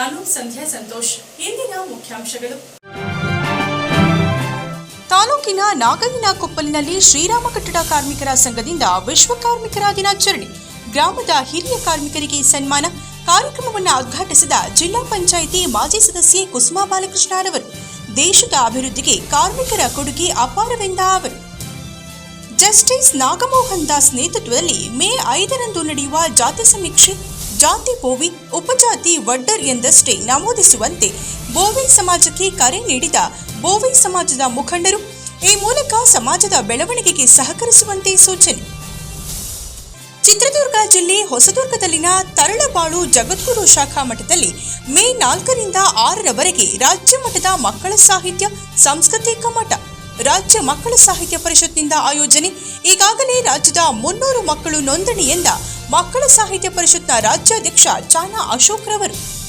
ನಾನು ಸಂಧ್ಯಾ ಸಂತೋಷ್. ಇಂದಿನ ಮುಖ್ಯಾಂಶಗಳು. ತಾಲೂಕಿನ ನಾಗಯ್ಯನ ಕೊಪ್ಪಲಿನಲ್ಲಿ ಶ್ರೀರಾಮ ಕಟ್ಟಡ ಕಾರ್ಮಿಕರ ಸಂಘದಿಂದ ವಿಶ್ವ ಕಾರ್ಮಿಕರ ದಿನಾಚರಣೆ. ಗ್ರಾಮದ ಹಿರಿಯ ಕಾರ್ಮಿಕರಿಗೆ ಸನ್ಮಾನ. ಕಾರ್ಯಕ್ರಮವನ್ನು ಉದ್ಘಾಟಿಸಿದ ಜಿಲ್ಲಾ ಪಂಚಾಯಿತಿ ಮಾಜಿ ಸದಸ್ಯೆ ಕುಸುಮಾ ಬಾಲಕೃಷ್ಣರವರು ದೇಶದ ಅಭಿವೃದ್ಧಿಗೆ ಕಾರ್ಮಿಕರ ಕೊಡುಗೆ ಅಪಾರವೆಂದ ಅವರು. ಜಸ್ಟಿಸ್ ನಾಗಮೋಹನ್ ದಾಸ್ ನೇತೃತ್ವದಲ್ಲಿ ಮೇ ಐದರಂದು ನಡೆಯುವ ಜಾತಿ ಸಮೀಕ್ಷೆ. ಜಾತಿ ಬೋವಿ ಉಪಜಾತಿ ವಡ್ಡರ್ ಎಂದಷ್ಟೇ ನಮೂದಿಸುವಂತೆ ಬೋವಿ ಸಮಾಜಕ್ಕೆ ಕರೆ ನೀಡಿದ ಬೋವಿ ಸಮಾಜದ ಮುಖಂಡರು ಈ ಮೂಲಕ ಸಮಾಜದ ಬೆಳವಣಿಗೆಗೆ ಸಹಕರಿಸುವಂತೆ ಸೂಚನೆ. ಚಿತ್ರದುರ್ಗ ಜಿಲ್ಲೆ ಹೊಸದುರ್ಗದಲ್ಲಿನ ತರಳಬಾಳು ಜಗದ್ಗುರು ಶಾಖಾ ಮಠದಲ್ಲಿ ಮೇ ನಾಲ್ಕರಿಂದ ಆರರವರೆಗೆ ರಾಜ್ಯ ಮಟ್ಟದ ಮಕ್ಕಳ ಸಾಹಿತ್ಯ, ಸಾಂಸ್ಕೃತಿಕ ಮಠ ರಾಜ್ಯ ಮಕ್ಕಳ ಸಾಹಿತ್ಯ ಪರಿಷತ್ನಿಂದ ಆಯೋಜನೆ, ಈಗಾಗಲೇ ರಾಜ್ಯದ ಮುನ್ನೂರು ಮಕ್ಕಳು ನೋಂದಣಿಯಿಂದ ಮಕ್ಕಳ ಸಾಹಿತ್ಯ ಪರಿಷತ್ನ ರಾಜ್ಯಾಧ್ಯಕ್ಷ ಚಾನಾ ಅಶೋಕ್ ರವರು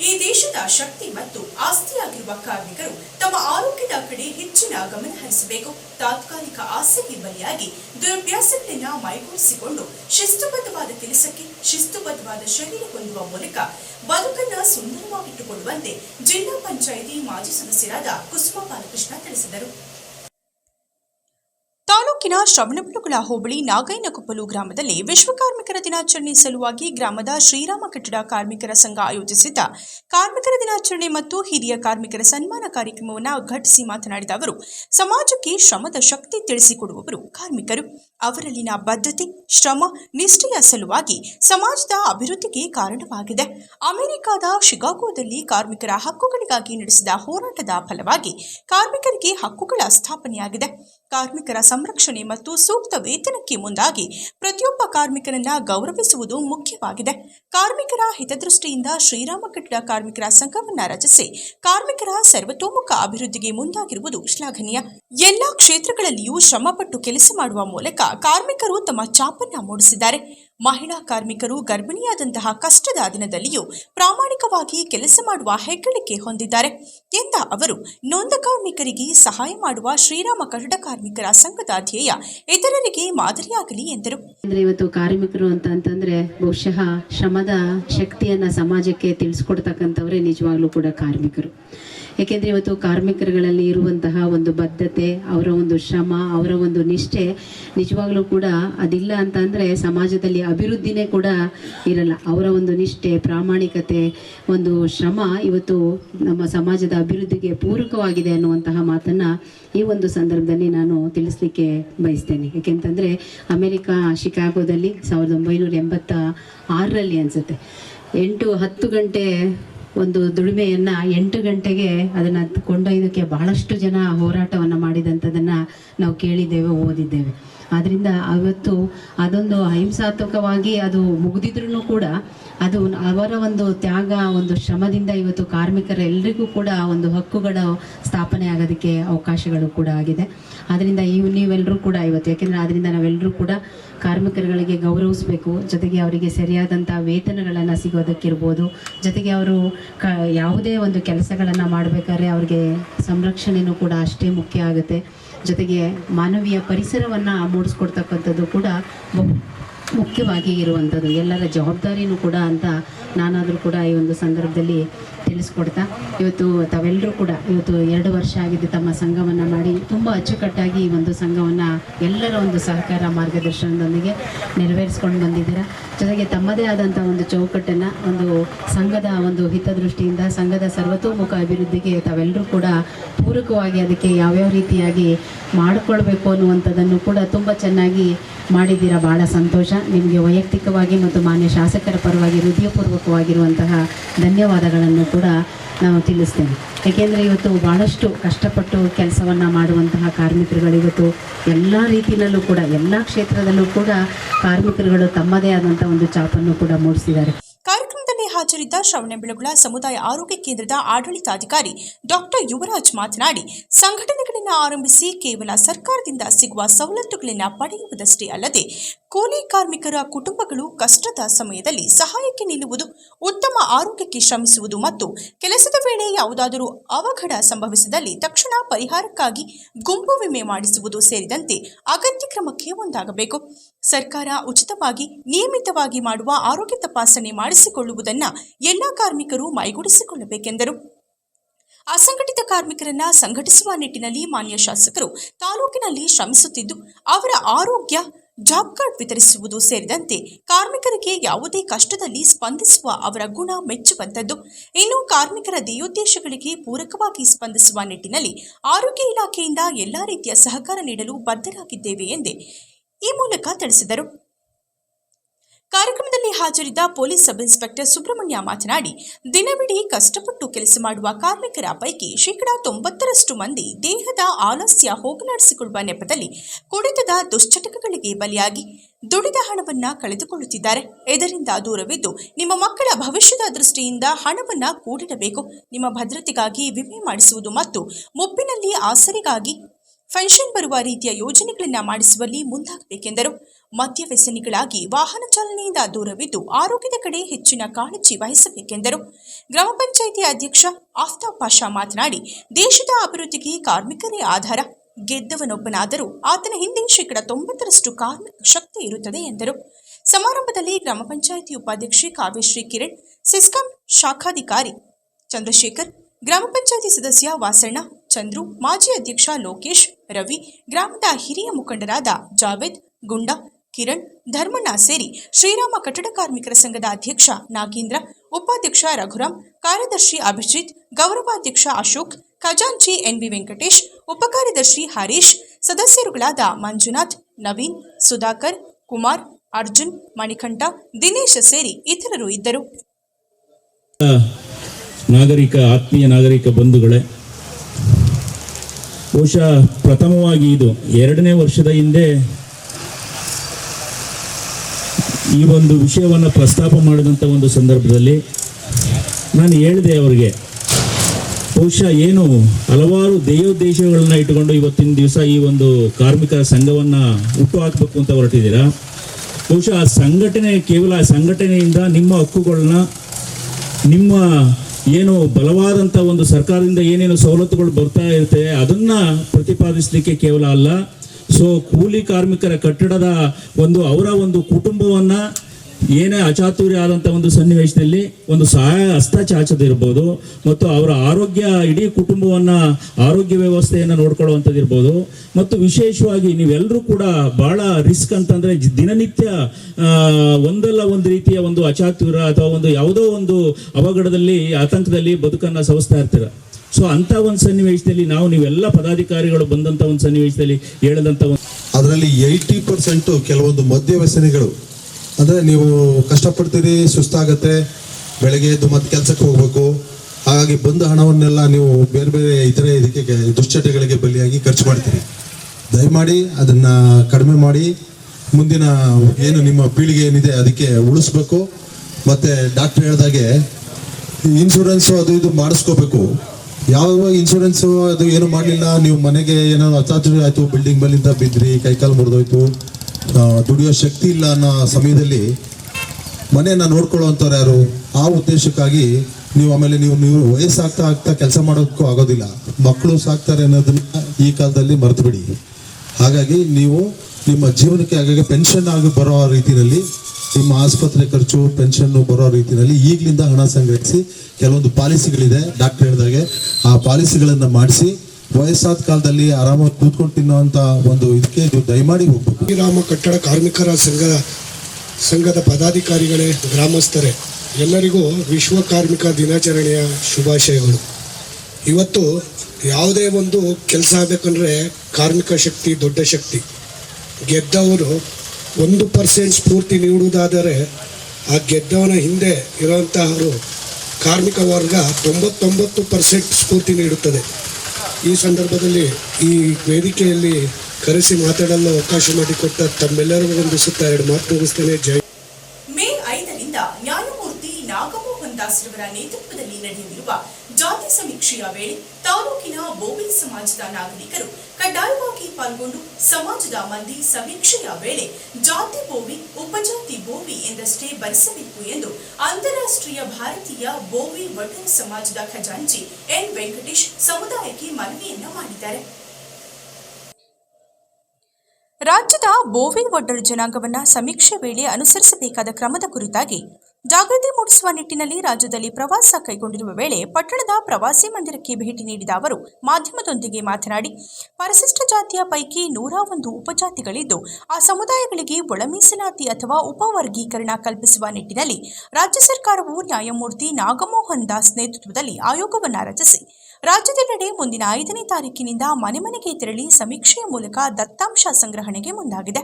ಈ ದೇಶದ ಶಕ್ತಿ ಮತ್ತು ಆಸ್ತಿಯಾಗಿರುವ ಕಾರ್ಮಿಕರು ತಮ್ಮ ಆರೋಗ್ಯದ ಕಡೆ ಹೆಚ್ಚಿನ ಗಮನ ಹರಿಸಬೇಕು. ತಾತ್ಕಾಲಿಕ ಆಸೆಗೆ ಬಲಿಯಾಗಿ ದುರಭ್ಯಾಸಗಳನ್ನ ಮೈಗೂಡಿಸಿಕೊಂಡು ಶಿಸ್ತುಬದ್ಧವಾದ ಕೆಲಸಕ್ಕೆ ಶಿಸ್ತುಬದ್ಧವಾದ ಶರೀರ ಹೊಂದುವ ಮೂಲಕ ಬದುಕನ್ನ ಸುಂದರವಾಗಿಟ್ಟುಕೊಳ್ಳುವಂತೆ ಜಿಲ್ಲಾ ಪಂಚಾಯಿತಿ ಮಾಜಿ ಸದಸ್ಯರಾದ ಕುಸುಮ ಬಾಲಕೃಷ್ಣ ತಿಳಿಸಿದರು. ತಾಲೂಕಿನ ಶ್ರವಣಬೆಳಗೊಳ ಹೋಬಳಿ ನಾಗೈನಕೊಪ್ಪಲು ಗ್ರಾಮದಲ್ಲಿ ವಿಶ್ವ ಕಾರ್ಮಿಕರ ದಿನಾಚರಣೆ ಸಲುವಾಗಿ ಗ್ರಾಮದ ಶ್ರೀರಾಮ ಕಟ್ಟಡ ಕಾರ್ಮಿಕರ ಸಂಘ ಆಯೋಜಿಸಿದ್ದ ಕಾರ್ಮಿಕರ ದಿನಾಚರಣೆ ಮತ್ತು ಹಿರಿಯ ಕಾರ್ಮಿಕರ ಸನ್ಮಾನ ಕಾರ್ಯಕ್ರಮವನ್ನು ಉದ್ಘಾಟಿಸಿ ಮಾತನಾಡಿದ ಅವರು, ಸಮಾಜಕ್ಕೆ ಶ್ರಮದ ಶಕ್ತಿ ತಿಳಿಸಿಕೊಡುವವರು ಕಾರ್ಮಿಕರು. ಅವರಲ್ಲಿನ ಬದ್ಧತೆ, ಶ್ರಮ, ನಿಷ್ಠೆಯ ಸಲುವಾಗಿ ಸಮಾಜದ ಅಭಿವೃದ್ಧಿಗೆ ಕಾರಣವಾಗಿದೆ. ಅಮೆರಿಕದ ಶಿಕಾಗೋದಲ್ಲಿ ಕಾರ್ಮಿಕರ ಹಕ್ಕುಗಳಿಗಾಗಿ ನಡೆಸಿದ ಹೋರಾಟದ ಫಲವಾಗಿ ಕಾರ್ಮಿಕರಿಗೆ ಹಕ್ಕುಗಳ ಸ್ಥಾಪನೆಯಾಗಿದೆ. ಕಾರ್ಮಿಕರ ಸಂರಕ್ಷಣೆ ಮತ್ತು ಸೂಕ್ತ ವೇತನಕ್ಕೆ ಮುಂದಾಗಿ ಪ್ರತಿಯೊಬ್ಬ ಕಾರ್ಮಿಕರನ್ನ ಗೌರವಿಸುವುದು ಮುಖ್ಯವಾಗಿದೆ. ಕಾರ್ಮಿಕರ ಹಿತದೃಷ್ಟಿಯಿಂದ ಶ್ರೀರಾಮ ಕಟ್ಟಡ ಕಾರ್ಮಿಕರ ಸಂಘವನ್ನ ರಚಿಸಿ ಕಾರ್ಮಿಕರ ಸರ್ವತೋಮುಖ ಅಭಿವೃದ್ಧಿಗೆ ಮುಂದಾಗಿರುವುದು ಶ್ಲಾಘನೀಯ. ಎಲ್ಲಾ ಕ್ಷೇತ್ರಗಳಲ್ಲಿಯೂ ಶ್ರಮಪಟ್ಟು ಕೆಲಸ ಮಾಡುವ ಮೂಲಕ ಕಾರ್ಮಿಕರು ತಮ್ಮ ಚಾಪನ್ನ ಮೂಡಿಸಿದ್ದಾರೆ. ಮಹಿಳಾ ಕಾರ್ಮಿಕರು ಗರ್ಭಿಣಿಯಾದಂತಹ ಕಷ್ಟದ ದಿನದಲ್ಲಿಯೂ ಪ್ರಾಮಾಣಿಕವಾಗಿ ಕೆಲಸ ಮಾಡುವ ಹೆಗ್ಗಳಿಕೆ ಹೊಂದಿದ್ದಾರೆ. ಎಂದ ಅವರು, ನೊಂದ ಕಾರ್ಮಿಕರಿಗೆ ಸಹಾಯ ಮಾಡುವ ಶ್ರೀರಾಮ ಕಟ್ಟಡ ಕಾರ್ಮಿಕರ ಸಂಘದ ಧ್ಯೇಯ ಇತರರಿಗೆ ಮಾದರಿಯಾಗಲಿ ಎಂದರು. ಅಂದ್ರೆ ಇವತ್ತು ಕಾರ್ಮಿಕರು ಅಂತ ಅಂತಂದ್ರೆ ಬಹುಶಃ ಶ್ರಮದ ಶಕ್ತಿಯನ್ನ ಸಮಾಜಕ್ಕೆ ತಿಳಿಸ್ಕೊಡ್ತಕ್ಕಂಥವ್ರೆ ನಿಜವಾಗ್ಲೂ ಕೂಡ ಕಾರ್ಮಿಕರು. ಯಾಕೆಂದ್ರೆ ಇವತ್ತು ಕಾರ್ಮಿಕರುಗಳಲ್ಲಿ ಇರುವಂತಹ ಒಂದು ಬದ್ಧತೆ, ಅವರ ಒಂದು ಶ್ರಮ, ಅವರ ಒಂದು ನಿಷ್ಠೆ ನಿಜವಾಗ್ಲೂ ಕೂಡ ಅದಿಲ್ಲ ಅಂತ ಅಂದ್ರೆ ಸಮಾಜದಲ್ಲಿ ಅಭಿವೃದ್ಧಿನೇ ಕೂಡ ಇರಲ್ಲ. ಅವರ ಒಂದು ನಿಷ್ಠೆ, ಪ್ರಾಮಾಣಿಕತೆ, ಒಂದು ಶ್ರಮ ಇವತ್ತು ನಮ್ಮ ಸಮಾಜದ ಅಭಿವೃದ್ಧಿಗೆ ಪೂರಕವಾಗಿದೆ ಅನ್ನುವಂತಹ ಮಾತನ್ನ ಈ ಒಂದು ಸಂದರ್ಭದಲ್ಲಿ ನಾನು ತಿಳಿಸ್ಲಿಕ್ಕೆ ಬಯಸ್ತೇನೆ. ಯಾಕೆಂತಂದ್ರೆ ಅಮೆರಿಕ ಶಿಕಾಗೋದಲ್ಲಿ ಸಾವಿರದ ಒಂಬೈನೂರ ಎಂಬತ್ತ ಆರರಲ್ಲಿ ಅನ್ಸುತ್ತೆ. ಎಂಟು ಹತ್ತು ಗಂಟೆ ಒಂದು ದುಡಿಮೆಯನ್ನು ಎಂಟು ಗಂಟೆಗೆ ಅದನ್ನ ಕೊಂಡೊಯ್ಯೋದಕ್ಕೆ ಬಹಳಷ್ಟು ಜನ ಹೋರಾಟವನ್ನ ಮಾಡಿದಂಥದ್ದನ್ನು ನಾವು ಕೇಳಿದ್ದೇವೆ ಓದಿದ್ದೇವೆ. ಆದ್ರಿಂದ ಅವತ್ತು ಅದೊಂದು ಅಹಿಂಸಾತ್ಮಕವಾಗಿ ಅದು ಮುಗಿದಿದ್ರು ಕೂಡ ಅದು ಅವರ ಒಂದು ತ್ಯಾಗ, ಒಂದು ಶ್ರಮದಿಂದ ಇವತ್ತು ಕಾರ್ಮಿಕರೆಲ್ಲರಿಗೂ ಕೂಡ ಒಂದು ಹಕ್ಕುಗಳ ಸ್ಥಾಪನೆ ಆಗೋದಕ್ಕೆ ಅವಕಾಶಗಳು ಕೂಡ ಆಗಿದೆ. ಅದರಿಂದ ಇವು ನೀವೆಲ್ಲರೂ ಕೂಡ ಇವತ್ತು, ಯಾಕೆಂದ್ರೆ ಅದರಿಂದ ನಾವೆಲ್ಲರೂ ಕೂಡ ಕಾರ್ಮಿಕರುಗಳಿಗೆ ಗೌರವಿಸಬೇಕು. ಜೊತೆಗೆ ಅವರಿಗೆ ಸರಿಯಾದಂಥ ವೇತನಗಳನ್ನು ಸಿಗೋದಕ್ಕಿರ್ಬೋದು. ಜೊತೆಗೆ ಅವರು ಕ, ಯಾವುದೇ ಒಂದು ಕೆಲಸಗಳನ್ನು ಮಾಡ್ಬೇಕಾದ್ರೆ ಅವ್ರಿಗೆ ಸಂರಕ್ಷಣೆನೂ ಕೂಡ ಅಷ್ಟೇ ಮುಖ್ಯ ಆಗುತ್ತೆ. ಜೊತೆಗೆ ಮಾನವೀಯ ಪರಿಸರವನ್ನು ಮೂಡಿಸ್ಕೊಡ್ತಕ್ಕಂಥದ್ದು ಕೂಡ ಮುಖ್ಯವಾಗಿ ಇರುವಂಥದ್ದು. ಎಲ್ಲರ ಜವಾಬ್ದಾರಿನೂ ಕೂಡ ಅಂತ ನಾನಾದರೂ ಕೂಡ ಈ ಒಂದು ಸಂದರ್ಭದಲ್ಲಿ ತಿಳಿಸ್ಕೊಡ್ತಾ ಇವತ್ತು ತಾವೆಲ್ಲರೂ ಕೂಡ ಇವತ್ತು ಎರಡು ವರ್ಷ ಆಗಿದೆ ತಮ್ಮ ಸಂಘವನ್ನು ಮಾಡಿ. ತುಂಬ ಅಚ್ಚುಕಟ್ಟಾಗಿ ಈ ಒಂದು ಸಂಘವನ್ನು ಎಲ್ಲರ ಒಂದು ಸಹಕಾರ ಮಾರ್ಗದರ್ಶನದೊಂದಿಗೆ ನೆರವೇರಿಸ್ಕೊಂಡು ಬಂದಿದ್ದೀರಾ. ಜೊತೆಗೆ ತಮ್ಮದೇ ಆದಂಥ ಒಂದು ಚೌಕಟ್ಟನ್ನು ಒಂದು ಸಂಘದ ಒಂದು ಹಿತದೃಷ್ಟಿಯಿಂದ, ಸಂಘದ ಸರ್ವತೋಮುಖ ಅಭಿವೃದ್ಧಿಗೆ ತಾವೆಲ್ಲರೂ ಕೂಡ ಪೂರಕವಾಗಿ ಅದಕ್ಕೆ ಯಾವ್ಯಾವ ರೀತಿಯಾಗಿ ಮಾಡಿಕೊಳ್ಬೇಕು ಅನ್ನುವಂಥದ್ದನ್ನು ಕೂಡ ತುಂಬ ಚೆನ್ನಾಗಿ ಮಾಡಿದ್ದೀರಾ. ಭಾಳ ಸಂತೋಷ. ನಿಮಗೆ ವೈಯಕ್ತಿಕವಾಗಿ ಮತ್ತು ಮಾನ್ಯ ಶಾಸಕರ ಪರವಾಗಿ ಹೃದಯಪೂರ್ವಕವಾಗಿರುವಂತಹ ಧನ್ಯವಾದಗಳನ್ನು ಕೂಡ ನಾವು ತಿಳಿಸ್ತೇನೆ. ಏಕೆಂದರೆ ಇವತ್ತು ಭಾಳಷ್ಟು ಕಷ್ಟಪಟ್ಟು ಕೆಲಸವನ್ನು ಮಾಡುವಂತಹ ಕಾರ್ಮಿಕರುಗಳು ಇವತ್ತು ಎಲ್ಲ ರೀತಿಯಲ್ಲೂ ಕೂಡ, ಎಲ್ಲ ಕ್ಷೇತ್ರದಲ್ಲೂ ಕೂಡ ಕಾರ್ಮಿಕರುಗಳು ತಮ್ಮದೇ ಆದಂಥ ಒಂದು ಚಾಪನ್ನು ಕೂಡ ಮೂಡಿಸಿದ್ದಾರೆ. ಕಾರ್ಯಕ್ರಮದಲ್ಲಿ ಹಾಜರಿದ್ದ ಶ್ರವಣಬೆಳಗೊಳ ಸಮುದಾಯ ಆರೋಗ್ಯ ಕೇಂದ್ರದ ಆಡಳಿತಾಧಿಕಾರಿ ಡಾಕ್ಟರ್ ಯುವರಾಜ್ ಮಾತನಾಡಿ, ಸಂಘಟನೆಗಳನ್ನು ಆರಂಭಿಸಿ ಕೇವಲ ಸರ್ಕಾರದಿಂದ ಸಿಗುವ ಸವಲತ್ತುಗಳನ್ನು ಪಡೆಯುವುದಷ್ಟೇ ಅಲ್ಲದೆ, ಕೂಲಿ ಕಾರ್ಮಿಕರ ಕುಟುಂಬಗಳು ಕಷ್ಟದ ಸಮಯದಲ್ಲಿ ಸಹಾಯಕ್ಕೆ ನಿಲ್ಲುವುದು, ಉತ್ತಮ ಆರೋಗ್ಯಕ್ಕೆ ಶ್ರಮಿಸುವುದು ಮತ್ತು ಕೆಲಸದ ವೇಳೆ ಯಾವುದಾದರೂ ಅವಘಡ ಸಂಭವಿಸಿದಲ್ಲಿ ತಕ್ಷಣ ಪರಿಹಾರಕ್ಕಾಗಿ ಗುಂಪು ವಿಮೆ ಮಾಡಿಸುವುದು ಸೇರಿದಂತೆ ಅಗತ್ಯ ಕ್ರಮಕ್ಕೆ ಮುಂದಾಗಬೇಕು. ಸರ್ಕಾರ ಉಚಿತವಾಗಿ, ನಿಯಮಿತವಾಗಿ ಮಾಡುವ ಆರೋಗ್ಯ ತಪಾಸಣೆ ಮಾಡಿಸಿಕೊಳ್ಳುವುದನ್ನು ಎಲ್ಲ ಕಾರ್ಮಿಕರು ಮೈಗೂಡಿಸಿಕೊಳ್ಳಬೇಕೆಂದರು. ಅಸಂಘಟಿತ ಕಾರ್ಮಿಕರನ್ನ ಸಂಘಟಿಸುವ ನಿಟ್ಟಿನಲ್ಲಿ ಮಾನ್ಯ ಶಾಸಕರು ತಾಲೂಕಿನಲ್ಲಿ ಶ್ರಮಿಸುತ್ತಿದ್ದು, ಅವರ ಆರೋಗ್ಯ, ಜಾಬ್ ಕಾರ್ಡ್ ವಿತರಿಸುವುದು ಸೇರಿದಂತೆ ಕಾರ್ಮಿಕರಿಗೆ ಯಾವುದೇ ಕಷ್ಟದಲ್ಲಿ ಸ್ಪಂದಿಸುವ ಅವರ ಗುಣ ಮೆಚ್ಚುವಂಥದ್ದು. ಇನ್ನು ಕಾರ್ಮಿಕರ ಧ್ಯೇಯೋದ್ದೇಶಗಳಿಗೆ ಪೂರಕವಾಗಿ ಸ್ಪಂದಿಸುವ ನಿಟ್ಟಿನಲ್ಲಿ ಆರೋಗ್ಯ ಇಲಾಖೆಯಿಂದ ಎಲ್ಲಾ ರೀತಿಯ ಸಹಕಾರ ನೀಡಲು ಬದ್ಧರಾಗಿದ್ದೇವೆ ಎಂದೇ ಈ ಮೂಲಕ ತಿಳಿಸಿದರು. ಕಾರ್ಯಕ್ರಮದಲ್ಲಿ ಹಾಜರಿದ್ದ ಪೊಲೀಸ್ ಸಬ್ ಇನ್ಸ್ಪೆಕ್ಟರ್ ಸುಬ್ರಹ್ಮಣ್ಯ ಮಾತನಾಡಿ, ದಿನವಿಡೀ ಕಷ್ಟಪಟ್ಟು ಕೆಲಸ ಮಾಡುವ ಕಾರ್ಮಿಕರ ಪೈಕಿ ಶೇಕಡಾ ತೊಂಬತ್ತರಷ್ಟು ಮಂದಿ ದೇಹದ ಆಲಸ್ಯ ಹೋಗಲಾಡಿಸಿಕೊಳ್ಳುವ ನೆಪದಲ್ಲಿ ಕುಡಿತದ ದುಶ್ಚಟಕಗಳಿಗೆ ಬಲಿಯಾಗಿ ದುಡಿದ ಹಣವನ್ನು ಕಳೆದುಕೊಳ್ಳುತ್ತಿದ್ದಾರೆ. ಇದರಿಂದ ದೂರವಿದ್ದು, ನಿಮ್ಮ ಮಕ್ಕಳ ಭವಿಷ್ಯದ ದೃಷ್ಟಿಯಿಂದ ಹಣವನ್ನು ಕೂಡಿಡಬೇಕು. ನಿಮ್ಮ ಭದ್ರತೆಗಾಗಿ ವಿಮೆ ಮಾಡಿಸುವುದು ಮತ್ತು ಮುಪ್ಪಿನಲ್ಲಿ ಆಸರೆಗಾಗಿ ಪೆನ್ಷನ್ ಬರುವ ರೀತಿಯ ಯೋಜನೆಗಳನ್ನು ಮಾಡಿಸುವಲ್ಲಿ ಮುಂದಾಗಬೇಕೆಂದರು. ಮದ್ಯ ವ್ಯಸನಿಗಳಾಗಿ ವಾಹನ ಚಾಲನೆಯಿಂದ ದೂರವಿದ್ದು ಆರೋಗ್ಯದ ಕಡೆ ಹೆಚ್ಚಿನ ಕಾಳಜಿ ವಹಿಸಬೇಕೆಂದರು. ಗ್ರಾಮ ಪಂಚಾಯಿತಿ ಅಧ್ಯಕ್ಷ ಆಫ್ತಾಬ್ ಪಾಷಾ ಮಾತನಾಡಿ, ದೇಶದ ಅಭಿವೃದ್ಧಿಗೆ ಕಾರ್ಮಿಕರೇ ಆಧಾರ. ಗೆದ್ದವನೊಬ್ಬನಾದರೂ ಆತನ ಹಿಂದೆ ಶೇಕಡ ತೊಂಬತ್ತರಷ್ಟು ಕಾರ್ಮಿಕ ಶಕ್ತಿ ಇರುತ್ತದೆ ಎಂದರು. ಸಮಾರಂಭದಲ್ಲಿ ಗ್ರಾಮ ಪಂಚಾಯಿತಿ ಉಪಾಧ್ಯಕ್ಷೆ ಕಾವ್ಯಶ್ರೀ ಕಿರಣ್, ಸಿಸ್ಕಾಂ ಶಾಖಾಧಿಕಾರಿ ಚಂದ್ರಶೇಖರ್, ಗ್ರಾಮ ಪಂಚಾಯಿತಿ ಸದಸ್ಯ ವಾಸಣ್ಣ ಚಂದ್ರು, ಮಾಜಿ ಅಧ್ಯಕ್ಷ ಲೋಕೇಶ್, ರವಿ, ಗ್ರಾಮದ ಹಿರಿಯ ಮುಖಂಡರಾದ ಜಾವೇದ್, ಗುಂಡ, ಕಿರಣ್, ಧರ್ಮಣ್ಣ ಸೇರಿ ಶ್ರೀರಾಮ ಕಟ್ಟಡ ಕಾರ್ಮಿಕರ ಸಂಘದ ಅಧ್ಯಕ್ಷ ನಾಗೇಂದ್ರ, ಉಪಾಧ್ಯಕ್ಷ ರಘುರಾಮ್ ಕಾರ್ಯದರ್ಶಿ ಅಭಿಜಿತ್, ಗೌರವಾಧ್ಯಕ್ಷ ಅಶೋಕ್, ಖಜಾಂಚಿ ಎನ್ವಿ ವೆಂಕಟೇಶ್, ಉಪಕಾರ್ಯದರ್ಶಿ ಹರೀಶ್, ಸದಸ್ಯರುಗಳಾದ ಮಂಜುನಾಥ್, ನವೀನ್, ಸುಧಾಕರ್, ಕುಮಾರ್, ಅರ್ಜುನ್, ಮಣಿಕಂಠ, ದಿನೇಶ್ ಸೇರಿ ಇತರರು ಇದ್ದರು. ನಾಗರಿಕ, ಆತ್ಮೀಯ ನಾಗರಿಕ ಬಂಧುಗಳೇ ಬಹುಶಃ ಪ್ರಥಮವಾಗಿ ಇದು ಎರಡನೇ ವರ್ಷದ ಹಿಂದೆ ಈ ಒಂದು ವಿಷಯವನ್ನು ಪ್ರಸ್ತಾಪ ಮಾಡಿದಂಥ ಒಂದು ಸಂದರ್ಭದಲ್ಲಿ ನಾನು ಹೇಳಿದೆ ಅವರಿಗೆ, ಬಹುಶಃ ಏನು ಹಲವಾರು ದೇಯೋದ್ದೇಶಗಳನ್ನ ಇಟ್ಟುಕೊಂಡು ಇವತ್ತಿನ ದಿವಸ ಈ ಒಂದು ಕಾರ್ಮಿಕರ ಸಂಘವನ್ನು ಹುಟ್ಟು ಹಾಕಬೇಕು ಅಂತ ಹೊರಟಿದ್ದೀರಾ? ಬಹುಶಃ ಆ ಸಂಘಟನೆ ಕೇವಲ ಆ ಸಂಘಟನೆಯಿಂದ ನಿಮ್ಮ ಹಕ್ಕುಗಳನ್ನ ನಿಮ್ಮ ಏನು ಬಲವಾದಂಥ ಒಂದು ಸರ್ಕಾರದಿಂದ ಏನೇನು ಸವಲತ್ತುಗಳು ಬರ್ತಾ ಇರುತ್ತೆ, ಅದನ್ನ ಪ್ರತಿಪಾದಿಸಲಿಕ್ಕೆ ಕೇವಲ ಅಲ್ಲ. ಸೊ ಕೂಲಿ ಕಾರ್ಮಿಕರ ಕಟ್ಟಡದ ಒಂದು ಅವರ ಒಂದು ಕುಟುಂಬವನ್ನ ಏನೇ ಅಚಾತುರ್ಯ ಆದಂಥ ಒಂದು ಸನ್ನಿವೇಶದಲ್ಲಿ ಒಂದು ಸಹಾಯ ಹಸ್ತ ಚಾಚದಿರ್ಬೋದು ಮತ್ತು ಅವರ ಆರೋಗ್ಯ ಇಡೀ ಕುಟುಂಬವನ್ನ ಆರೋಗ್ಯ ವ್ಯವಸ್ಥೆಯನ್ನು ನೋಡ್ಕೊಳ್ಳುವಂಥದ್ದು ಮತ್ತು ವಿಶೇಷವಾಗಿ ನೀವೆಲ್ಲರೂ ಕೂಡ ಭಾಳ ರಿಸ್ಕ್ ಅಂತಂದ್ರೆ ದಿನನಿತ್ಯ ಒಂದಲ್ಲ ಒಂದು ರೀತಿಯ ಒಂದು ಅಚಾತುರ್ಯ ಅಥವಾ ಒಂದು ಯಾವುದೋ ಒಂದು ಅವಘಡದಲ್ಲಿ, ಆತಂಕದಲ್ಲಿ ಬದುಕನ್ನ ಸವಿಸ್ತಾ ಇರ್ತೀರ. ಸೊ ಅಂತ ಒಂದು ಸನ್ನಿವೇಶದಲ್ಲಿ ನಾವು ನೀವೆಲ್ಲ ಪದಾಧಿಕಾರಿಗಳು ಬಂದಂತ ಒಂದು ಸನ್ನಿವೇಶದಲ್ಲಿ ಹೇಳದಂತ ಒಂದು ಅದರಲ್ಲಿ ಏಯ್ಟಿ ಪರ್ಸೆಂಟು ಕೆಲವೊಂದು ಮದ್ಯ ವ್ಯಸನಿಗಳು ಅಂದರೆ ನೀವು ಕಷ್ಟಪಡ್ತೀರಿ, ಸುಸ್ತಾಗತ್ತೆ, ಬೆಳಗ್ಗೆ ಎದ್ದು ಮತ್ತೆ ಕೆಲಸಕ್ಕೆ ಹೋಗಬೇಕು. ಹಾಗಾಗಿ ಬಂದ ಹಣವನ್ನೆಲ್ಲ ನೀವು ಬೇರೆ ಬೇರೆ ಇತರೆ ಇದಕ್ಕೆ ದುಶ್ಚಟಗಳಿಗೆ ಬಲಿಯಾಗಿ ಖರ್ಚು ಮಾಡ್ತೀರಿ. ದಯಮಾಡಿ ಅದನ್ನ ಕಡಿಮೆ ಮಾಡಿ. ಮುಂದಿನ ಏನು ನಿಮ್ಮ ಪೀಳಿಗೆ ಏನಿದೆ ಅದಕ್ಕೆ ಉಳಿಸ್ಬೇಕು. ಮತ್ತೆ ಡಾಕ್ಟರ್ ಹೇಳ್ದಾಗೆ ಇನ್ಶೂರೆನ್ಸ್ ಅದು ಇದು ಮಾಡಿಸ್ಕೋಬೇಕು. ಯಾವ ಇನ್ಶೂರೆನ್ಸ್ ಅದು ಏನು ಮಾಡಲಿಲ್ಲ, ನೀವು ಮನೆಗೆ ಏನೋ ಅಚಾತುರ್ಯ ಆಯ್ತು ಬಿಲ್ಡಿಂಗ್ ಮೇಲಿಂದ ಬಿದ್ರಿ, ಕೈಕಾಲು ಮುರಿದೋಯ್ತು. ದುಡಿಯೋ ಶಕ್ತಿ ಇಲ್ಲ ಅನ್ನೋ ಸಮಯದಲ್ಲಿ ಮನೆಯನ್ನು ನೋಡ್ಕೊಳ್ಳೋವಂಥವ್ರು ಯಾರು? ಆ ಉದ್ದೇಶಕ್ಕಾಗಿ ನೀವು ಆಮೇಲೆ ನೀವು ನೀವು ವಯಸ್ಸಾಗ್ತಾ ಆಗ್ತಾ ಕೆಲಸ ಮಾಡೋದಕ್ಕೂ ಆಗೋದಿಲ್ಲ. ಮಕ್ಕಳು ಸಾಕ್ತಾರೆ ಅನ್ನೋದನ್ನ ಈ ಕಾಲದಲ್ಲಿ ಮರೆತು ಬಿಡಿ ಹಾಗಾಗಿ ನೀವು ನಿಮ್ಮ ಜೀವನಕ್ಕೆ ಆಗಾಗ ಪೆನ್ಷನ್ ಆಗಿ ಬರೋ ರೀತಿಯಲ್ಲಿ, ನಿಮ್ಮ ಆಸ್ಪತ್ರೆ ಖರ್ಚು, ಪೆನ್ಷನ್ನು ಬರೋ ರೀತಿಯಲ್ಲಿ ಈಗಲಿಂದ ಹಣ ಸಂಗ್ರಹಿಸಿ ಕೆಲವೊಂದು ಪಾಲಿಸಿಗಳಿದೆ. ಡಾಕ್ಟರ್ ಹೇಳಿದಾಗೆ ಆ ಪಾಲಿಸಿಗಳನ್ನು ಮಾಡಿಸಿ ವಯಸ್ಸಾದ ಕಾಲದಲ್ಲಿ ಆರಾಮಾಗಿ ಕೂತ್ಕೊಂಡು ತಿನ್ನೋಂಥ ಒಂದು ಇದಕ್ಕೆ ಇದು ದಯಮಾಡಿ ಹೋಗ್ಬೇಕು. ಶ್ರೀರಾಮ ಕಟ್ಟಡ ಕಾರ್ಮಿಕರ ಸಂಘದ ಸಂಘದ ಪದಾಧಿಕಾರಿಗಳೇ, ಗ್ರಾಮಸ್ಥರೇ, ಎಲ್ಲರಿಗೂ ವಿಶ್ವ ಕಾರ್ಮಿಕ ದಿನಾಚರಣೆಯ ಶುಭಾಶಯಗಳು. ಇವತ್ತು ಯಾವುದೇ ಒಂದು ಕೆಲಸ ಆಗಬೇಕಂದ್ರೆ ಕಾರ್ಮಿಕ ಶಕ್ತಿ ದೊಡ್ಡ ಶಕ್ತಿ. ಗೆದ್ದವರು ಒಂದು ಪರ್ಸೆಂಟ್ ಸ್ಫೂರ್ತಿ ನೀಡುವುದಾದರೆ ಆ ಗೆದ್ದವನ ಹಿಂದೆ ಇರುವಂತಹವರು ಕಾರ್ಮಿಕ ವರ್ಗ ತೊಂಬತ್ತೊಂಬತ್ತು ಪರ್ಸೆಂಟ್ ಸ್ಫೂರ್ತಿ ನೀಡುತ್ತದೆ. ಈ ಸಂದರ್ಭದಲ್ಲಿ ಈ ವೇದಿಕೆಯಲ್ಲಿ ಕರೆಸಿ ಮಾತಾಡಲು ಅವಕಾಶ ಮಾಡಿಕೊಟ್ಟ ತಮ್ಮೆಲ್ಲರಿಗೂ ವಂದಿಸುತ್ತಾ ಎರಡು ಮಾತು ಮುಗಿಸ್ತೇನೆ. ಜೈ ಮೇ ಐದರಿಂದ ನ್ಯಾಯಮೂರ್ತಿ ನಾಗಮೋಹನ್ ನಡೆಯಲಿರುವ ಜಾತಿ ಸಮೀಕ್ಷೆಯ ವೇಳೆ ತಾಲೂಕಿನ ಬೋವಿ ಸಮಾಜದ ನಾಗರಿಕರು ಕಡ್ಡಾಯವಾಗಿ ಪಾಲ್ಗೊಂಡು ಸಮಾಜದ ಮಂದಿ ಸಮೀಕ್ಷೆಯ ವೇಳೆ ಜಾತಿ ಬೋವಿ, ಉಪಜಾತಿ ಬೋವಿ ಎಂದಷ್ಟೇ ಬರೆಸಬೇಕು ಎಂದು ಅಂತಾರಾಷ್ಟ್ರೀಯ ಭಾರತೀಯ ಬೋವಿ ವಟರ ಸಮಾಜದ ಖಜಾಂಚಿ ಎನ್ ವೆಂಕಟೇಶ್ ಸಮುದಾಯಕ್ಕೆ ಮನವಿಯನ್ನು ಮಾಡಿದ್ದಾರೆ. ರಾಜ್ಯದ ಬೋವಿ ಒಡ್ಡರ ಜನಾಂಗವನ್ನು ಸಮೀಕ್ಷೆ ವೇಳೆ ಅನುಸರಿಸಬೇಕಾದ ಕ್ರಮದ ಕುರಿತಾಗಿ ಜಾಗೃತಿ ಮೂಡಿಸುವ ನಿಟ್ಟಿನಲ್ಲಿ ರಾಜ್ಯದಲ್ಲಿ ಪ್ರವಾಸ ಕೈಗೊಂಡಿರುವ ವೇಳೆ ಪಟ್ಟಣದ ಪ್ರವಾಸಿ ಮಂದಿರಕ್ಕೆ ಭೇಟಿ ನೀಡಿದ ಅವರು, ಮಾಧ್ಯಮದೊಂದಿಗೆ ಮಾತನಾಡಿ, ಪರಿಶಿಷ್ಟ ಜಾತಿಯ ಪೈಕಿ ನೂರ ಒಂದು ಉಪಜಾತಿಗಳಿದ್ದು, ಆ ಸಮುದಾಯಗಳಿಗೆ ಒಳಮೀಸಲಾತಿ ಅಥವಾ ಉಪವರ್ಗೀಕರಣ ಕಲ್ಪಿಸುವ ನಿಟ್ಟಿನಲ್ಲಿ ರಾಜ್ಯ ಸರ್ಕಾರವು ನ್ಯಾಯಮೂರ್ತಿ ನಾಗಮೋಹನ್ ದಾಸ್ ನೇತೃತ್ವದಲ್ಲಿ ಆಯೋಗವನ್ನು ರಚಿಸಿ ರಾಜ್ಯದೆಲ್ಲೆಡೆ ಮುಂದಿನ ಐದನೇ ತಾರೀಕಿನಿಂದ ಮನೆ ಮನೆಗೆ ತೆರಳಿ ಸಮೀಕ್ಷೆಯ ಮೂಲಕ ದತ್ತಾಂಶ ಸಂಗ್ರಹಣೆಗೆ ಮುಂದಾಗಿದೆ.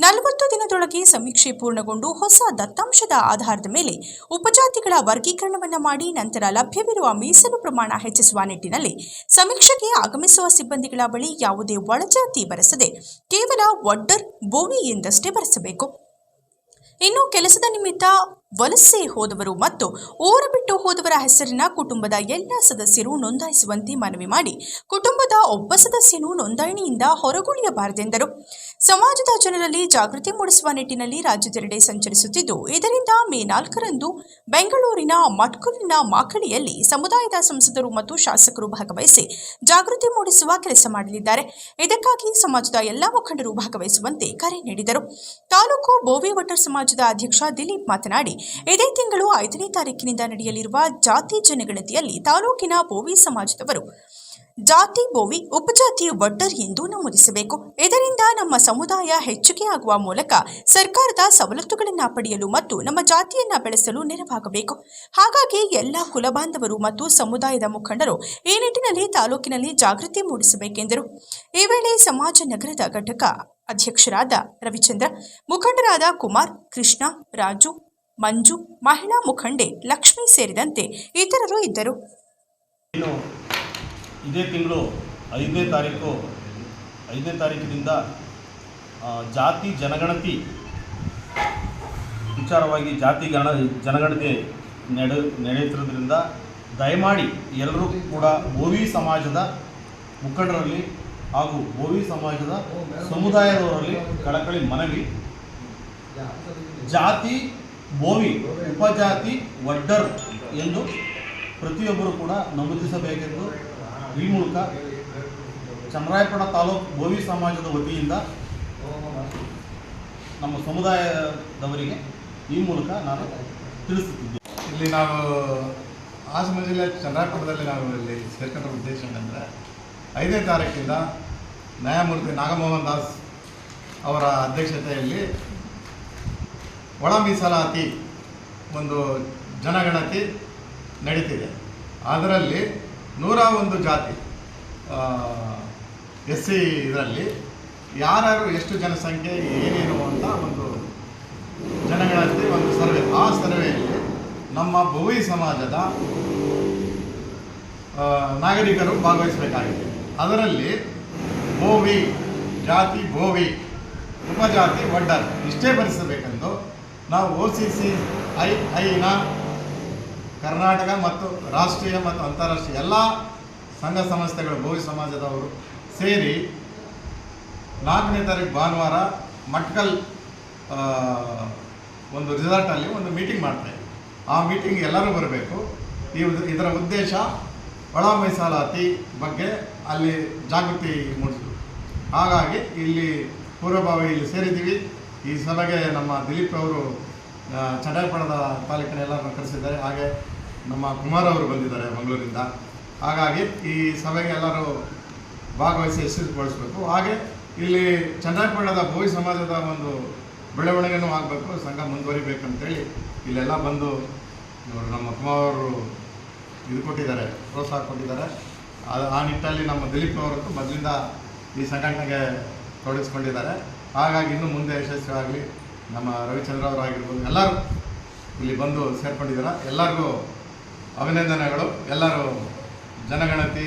ನಲವತ್ತು ದಿನದೊಳಗೆ ಸಮೀಕ್ಷೆ ಪೂರ್ಣಗೊಂಡು ಹೊಸ ದತ್ತಾಂಶದ ಆಧಾರದ ಮೇಲೆ ಉಪಜಾತಿಗಳ ವರ್ಗೀಕರಣವನ್ನು ಮಾಡಿ ನಂತರ ಲಭ್ಯವಿರುವ ಮೀಸಲು ಪ್ರಮಾಣ ಹೆಚ್ಚಿಸುವ ನಿಟ್ಟಿನಲ್ಲಿ ಸಮೀಕ್ಷೆಗೆ ಆಗಮಿಸುವ ಸಿಬ್ಬಂದಿಗಳ ಬಳಿ ಯಾವುದೇ ಒಳಜಾತಿ ಬರೆಸದೆ ಕೇವಲ ಒಡ್ಡರ್ ಬೋವಿ ಎಂದಷ್ಟೇ ಬರೆಸಬೇಕು. ಇನ್ನು ಕೆಲಸದ ನಿಮಿತ್ತ ವಲಸೆ ಹೋದವರು ಮತ್ತು ಊರ ಬಿಟ್ಟು ಹೋದವರ ಹೆಸರಿನ ಕುಟುಂಬದ ಎಲ್ಲ ಸದಸ್ಯರು ನೋಂದಾಯಿಸುವಂತೆ ಮನವಿ ಮಾಡಿ ಕುಟುಂಬದ ಒಬ್ಬ ಸದಸ್ಯನು ನೋಂದಣಿಯಿಂದ ಹೊರಗುಳಿಯಬಾರದೆಂದರು. ಸಮಾಜದ ಜನರಲ್ಲಿ ಜಾಗೃತಿ ಮೂಡಿಸುವ ನಿಟ್ಟಿನಲ್ಲಿ ರಾಜ್ಯದೆಲ್ಲೆಡೆ ಸಂಚರಿಸುತ್ತಿದ್ದು, ಇದರಿಂದ ಮೇ ನಾಲ್ಕರಂದು ಬೆಂಗಳೂರಿನ ಮಟ್ಕುಲಿನ ಮಾಕಳಿಯಲ್ಲಿ ಸಮುದಾಯದ ಸಂಸದರು ಮತ್ತು ಶಾಸಕರು ಭಾಗವಹಿಸಿ ಜಾಗೃತಿ ಮೂಡಿಸುವ ಕೆಲಸ ಮಾಡಲಿದ್ದಾರೆ. ಇದಕ್ಕಾಗಿ ಸಮಾಜದ ಎಲ್ಲ ಮುಖಂಡರು ಭಾಗವಹಿಸುವಂತೆ ಕರೆ ನೀಡಿದರು. ತಾಲೂಕು ಬೋವಿ ಸಮಾಜದ ಅಧ್ಯಕ್ಷ ದಿಲೀಪ್ ಮಾತನಾಡಿ ಇದೇ ತಿಂಗಳು ಐದನೇ ತಾರೀಕಿನಿಂದ ನಡೆಯಲಿರುವ ಜಾತಿ ಜನಗಣತಿಯಲ್ಲಿ ತಾಲೂಕಿನ ಬೋವಿ ಸಮಾಜದವರು ಜಾತಿ ಬೋವಿ, ಉಪಜಾತಿ ಒಡ್ಡರ್ ಎಂದು ನಮೂದಿಸಬೇಕು. ಇದರಿಂದ ನಮ್ಮ ಸಮುದಾಯ ಹೆಚ್ಚಿಗೆಯಾಗುವ ಮೂಲಕ ಸರ್ಕಾರದ ಸವಲತ್ತುಗಳನ್ನು ಪಡೆಯಲು ಮತ್ತು ನಮ್ಮ ಜಾತಿಯನ್ನು ಬೆಳೆಸಲು ನೆರವಾಗಬೇಕು. ಹಾಗಾಗಿ ಎಲ್ಲ ಕುಲಬಾಂಧವರು ಮತ್ತು ಸಮುದಾಯದ ಮುಖಂಡರು ಈ ನಿಟ್ಟಿನಲ್ಲಿ ತಾಲೂಕಿನಲ್ಲಿ ಜಾಗೃತಿ ಮೂಡಿಸಬೇಕೆಂದರು. ಈ ವೇಳೆ ಸಮಾಜ ನಗರದ ಘಟಕ ಅಧ್ಯಕ್ಷರಾದ ರವಿಚಂದ್ರ, ಮುಖಂಡರಾದ ಕುಮಾರ್, ಕೃಷ್ಣ, ರಾಜು ಮಂಜು, ಮಹಿಳಾ ಮುಖಂಡೆ ಲಕ್ಷ್ಮಿ ಸೇರಿದಂತೆ ಇತರರು ಇದ್ದರು. ಇದೇ ತಿಂಗಳು ಐದನೇ ತಾರೀಕು, ಐದನೇ ತಾರೀಕಿನಿಂದ ಜಾತಿ ಜನಗಣತಿ, ವಿಚಾರವಾಗಿ ಜಾತಿ ಗಣ, ಜನಗಣತಿ ನಡೆ ನಡೆಯುತ್ತಿರೋದ್ರಿಂದ ದಯಮಾಡಿ ಎಲ್ಲರೂ ಕೂಡ ಬೋವಿ ಸಮಾಜದ ಮುಖಂಡರಲ್ಲಿ ಹಾಗೂ ಬೋವಿ ಸಮಾಜದ ಸಮುದಾಯದವರಲ್ಲಿ ಕಳಕಳಿ ಮನವಿ. ಜಾತಿ ಬೋವಿ, ಉಪಜಾತಿ ವಡ್ಡರ್ ಎಂದು ಪ್ರತಿಯೊಬ್ಬರು ಕೂಡ ನಮೂದಿಸಬೇಕೆಂದು ಈ ಮೂಲಕ ಚನ್ನರಾಯಪಟ್ಟಣ ತಾಲೂಕು ಭೋವಿ ಸಮಾಜದ ವತಿಯಿಂದ ನಮ್ಮ ಸಮುದಾಯದವರಿಗೆ ಈ ಮೂಲಕ ನಾನು ತಿಳಿಸುತ್ತಿದ್ದೆ ಇಲ್ಲಿ ನಾವು ಹಾಸನ ಜಿಲ್ಲೆ ಚಂದ್ರಾಪುರದಲ್ಲಿ ನಾವು ಇಲ್ಲಿ ಸೇರ್ಕೊಂಡ ಉದ್ದೇಶ ಏನಂದರೆ, ಐದನೇ ತಾರೀಕಿಂದ ನ್ಯಾಯಮೂರ್ತಿ ನಾಗಮೋಹನ್ ದಾಸ್ ಅವರ ಅಧ್ಯಕ್ಷತೆಯಲ್ಲಿ ಒಳ ಮೀಸಲಾತಿ ಒಂದು ಜನಗಣತಿ ನಡೀತಿದೆ. ಅದರಲ್ಲಿ ನೂರ ಒಂದು ಜಾತಿ ಎಸ್ ಸಿ ಇದರಲ್ಲಿ ಯಾರ್ಯಾರು ಎಷ್ಟು ಜನಸಂಖ್ಯೆ, ಏನೇನು ಅಂತ ಒಂದು ಜನಗಣತಿ, ಒಂದು ಸರ್ವೆ. ಆ ಸರ್ವೆಯಲ್ಲಿ ನಮ್ಮ ಬೋವಿ ಸಮಾಜದ ನಾಗರಿಕರು ಭಾಗವಹಿಸಬೇಕಾಗಿದೆ. ಅದರಲ್ಲಿ ಬೋವಿ ಜಾತಿ ಭೋವಿ, ಉಪಜಾತಿ ಒಡ್ಡರ್, ಇಷ್ಟೇ ಭರಿಸಬೇಕೆಂದು ನಾವು ಒ ಸಿ ಸಿ ಐ, ಐನ ಕರ್ನಾಟಕ ಮತ್ತು ರಾಷ್ಟ್ರೀಯ ಮತ್ತು ಅಂತಾರಾಷ್ಟ್ರೀಯ ಎಲ್ಲ ಸಂಘ ಸಂಸ್ಥೆಗಳು ಭೋವಿ ಸಮಾಜದವರು ಸೇರಿ ನಾಲ್ಕನೇ ತಾರೀಕು ಭಾನುವಾರ ಮಟ್ಕಲ್ ಒಂದು ರಿಸಾರ್ಟಲ್ಲಿ ಒಂದು ಮೀಟಿಂಗ್ ಮಾಡ್ತೇವೆ ಆ ಮೀಟಿಂಗ್ ಎಲ್ಲರೂ ಬರಬೇಕು. ಈ ಇದರ ಉದ್ದೇಶ ಒಳ ಮೀಸಲಾತಿ ಬಗ್ಗೆ ಅಲ್ಲಿ ಜಾಗೃತಿ ಮೂಡಿಸಿದ್ರು. ಹಾಗಾಗಿ ಇಲ್ಲಿ ಪೂರ್ವಭಾವಿ ಇಲ್ಲಿ ಸೇರಿದ್ದೀವಿ. ಈ ಸಭೆಗೆ ನಮ್ಮ ದಿಲೀಪ್ ಅವರು ಚನ್ನರಾಯಪಟ್ಟಣದ ತಾಲೂಕಿನ ಎಲ್ಲರನ್ನು ಕರೆಸಿದ್ದಾರೆ. ಹಾಗೆ ನಮ್ಮ ಕುಮಾರ್ ಅವರು ಬಂದಿದ್ದಾರೆ ಮಂಗಳೂರಿಂದ. ಹಾಗಾಗಿ ಈ ಸಭೆಗೆ ಎಲ್ಲರೂ ಭಾಗವಹಿಸಿ ಯಶಸ್ವಿಗೊಳಿಸಬೇಕು. ಹಾಗೆ ಇಲ್ಲಿ ಚಂದ್ರಪಣದ ಭೋವಿ ಸಮಾಜದ ಒಂದು ಬೆಳವಣಿಗೆನೂ ಆಗಬೇಕು, ಸಂಘ ಮುಂದುವರಿಬೇಕಂತೇಳಿ ಇಲ್ಲೆಲ್ಲ ಬಂದು ಇವರು ನಮ್ಮ ಕುಮಾರ್ ಅವರು ಇದು ಕೊಟ್ಟಿದ್ದಾರೆ, ಪ್ರೋತ್ಸಾಹ ಕೊಟ್ಟಿದ್ದಾರೆ. ಆ ನಿಟ್ಟಲ್ಲಿ ನಮ್ಮ ದಿಲೀಪ್ ಅವರಂತೂ ಮೊದಲಿಂದ ಈ ಸಂಘಟನೆಗೆ ತೊಡಗಿಸ್ಕೊಂಡಿದ್ದಾರೆ. ಹಾಗಾಗಿ ಇನ್ನು ಮುಂದೆ ಯಶಸ್ವಿಯಾಗಲಿ ನಮ್ಮ ರವಿಚಂದ್ರ ಅವರಾಗಿರ್ಬೋದು. ಎಲ್ಲರೂ ಇಲ್ಲಿ ಬಂದು ಸೇರ್ಕೊಂಡಿದ್ದೀರ? ಎಲ್ಲರಿಗೂ ಅಭಿನಂದನೆಗಳು. ಎಲ್ಲರೂ ಜನಗಣತಿ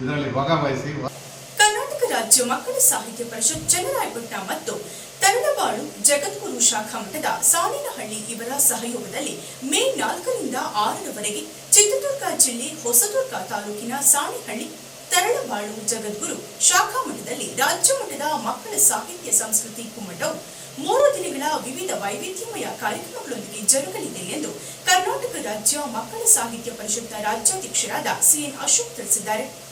ಇದರಲ್ಲಿ ಭಾಗವಹಿಸಿ. ಕರ್ನಾಟಕ ರಾಜ್ಯ ಮಕ್ಕಳ ಸಾಹಿತ್ಯ ಪರಿಷತ್ ಚನ್ನರಾಯಪಟ್ಟಣ ಮತ್ತು ತರಳಬಾಳು ಜಗದ್ಗುರು ಶಾಖಾ ಮಠದ ಸಾಲಿನಹಳ್ಳಿ ಇವರ ಸಹಯೋಗದಲ್ಲಿ ಮೇ ನಾಲ್ಕರಿಂದ ಆರರವರೆಗೆ ಚಿತ್ರದುರ್ಗ ಜಿಲ್ಲೆ ಹೊಸದುರ್ಗ ತಾಲೂಕಿನ ಸಾಣಿಹಳ್ಳಿ ತರಳಬಾಳು ಜಗದ್ಗುರು. ಶಾಖಾ ಮಠದಲ್ಲಿ ರಾಜ್ಯ ಮಟ್ಟದ ಮಕ್ಕಳ ಸಾಹಿತ್ಯ ಸಂಸ್ಕೃತಿ ಕುಮ್ಮಟವು ಮೂರು ದಿನಗಳ ವಿವಿಧ ವೈವಿಧ್ಯಮಯ ಕಾರ್ಯಕ್ರಮಗಳೊಂದಿಗೆ ಜರುಗಲಿದೆ ಎಂದು ಕರ್ನಾಟಕ ರಾಜ್ಯ ಮಕ್ಕಳ ಸಾಹಿತ್ಯ ಪರಿಷತ್ನ ರಾಜ್ಯಾಧ್ಯಕ್ಷರಾದ ಸಿಎನ್ ಅಶೋಕ್ ತಿಳಿಸಿದ್ದಾರೆ.